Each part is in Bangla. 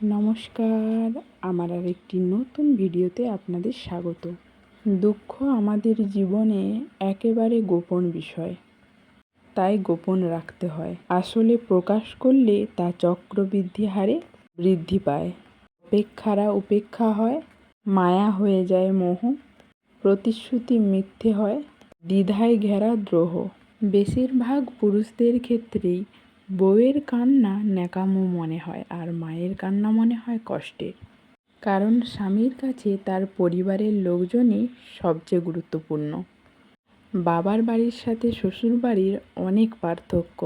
নমস্কার, আমার আর একটি নতুন ভিডিওতে আপনাদের স্বাগত। দুঃখ আমাদের জীবনে একেবারে গোপন বিষয়, তাই গোপন রাখতে হয়। আসলে প্রকাশ করলে তা চক্রবৃদ্ধি হারে বৃদ্ধি পায়। অপেক্ষারা উপেক্ষা হয়, মায়া হয়ে যায় মোহ, প্রতিশ্রুতি মিথ্যে হয়, দ্বিধায় ঘেরা দ্রোহ। বেশিরভাগ পুরুষদের ক্ষেত্রেই বউয়ের কান্না ন্যাকামো মনে হয় আর মায়ের কান্না মনে হয় কষ্টের। কারণ স্বামীর কাছে তার পরিবারের লোকজনই সবচেয়ে গুরুত্বপূর্ণ। বাবার বাড়ির সাথে শ্বশুর বাড়ির অনেক পার্থক্য।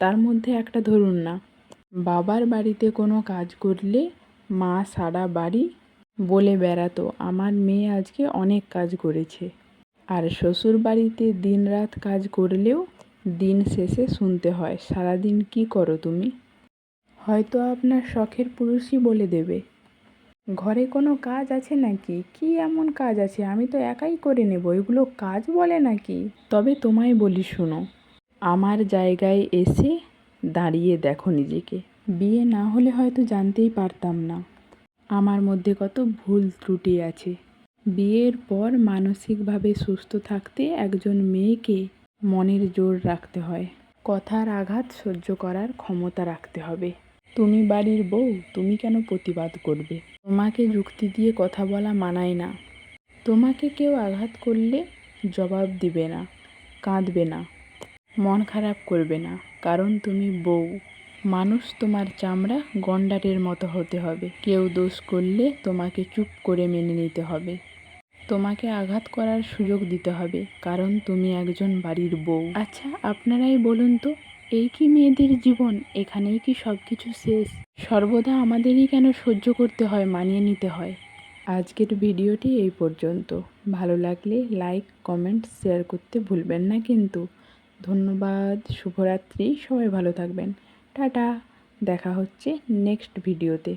তার মধ্যে একটা ধরুন না, বাবার বাড়িতে কোনো কাজ করলে মা সারা বাড়ি বলে বেড়াতো, আমার মেয়ে আজকে অনেক কাজ করেছে। আর শ্বশুর বাড়িতে দিনরাত কাজ করলেও দিন শেষে শুনতে হয়, সারাদিন কি করো তুমি? হয়তো আপনার শখের পুরুষই বলে দেবে। ঘরে কোনো কাজ আছে নাকি? কি এমন কাজ আছে? আমি তো একাই করে নেব, এগুলো কাজ বলে নাকি? তবে তোমায় বলি শোনো, আমার জায়গায় এসে দাঁড়িয়ে দেখো নিজেকে। বিয়ে না হলে হয়তো জানতেই পারতাম না। আমার মধ্যে কত ভুল ত্রুটি আছে। বিয়ের পর মানসিকভাবে সুস্থ থাকতে একজন মেয়েকে মনের জোর রাখতে হয়। কথার আঘাত সহ্য করার ক্ষমতা রাখতে হবে। তুমি বাড়ির বউ, তুমি কেন প্রতিবাদ করবে? তোমাকে যুক্তি দিয়ে কথা বলা মানায় না। তোমাকে কেউ আঘাত করলে জবাব দিবে না, কাঁদবে না, মন খারাপ করবে না, কারণ তুমি বউ। মানুষ তোমার চামড়া গন্ডারের মতো হতে হবে। কেউ দোষ করলে তোমাকে চুপ করে মেনে নিতে হবে। তোমাকে আঘাত করার সুযোগ দিতে হবে, কারণ তুমি একজন বাড়ির বউ। আচ্ছা আপনারাই বলুন তো, এই কি মেয়েদের জীবন? এখানেই কি সব কিছু শেষ? সর্বদা আমাদেরই কেন সহ্য করতে হয়, মানিয়ে নিতে হয়? আজকের ভিডিওটি এই পর্যন্ত। ভালো লাগলে লাইক কমেন্ট শেয়ার করতে ভুলবেন না কিন্তু। ধন্যবাদ, শুভরাত্রি, সবাই ভালো থাকবেন। টাটা, দেখা হচ্ছে নেক্সট ভিডিওতে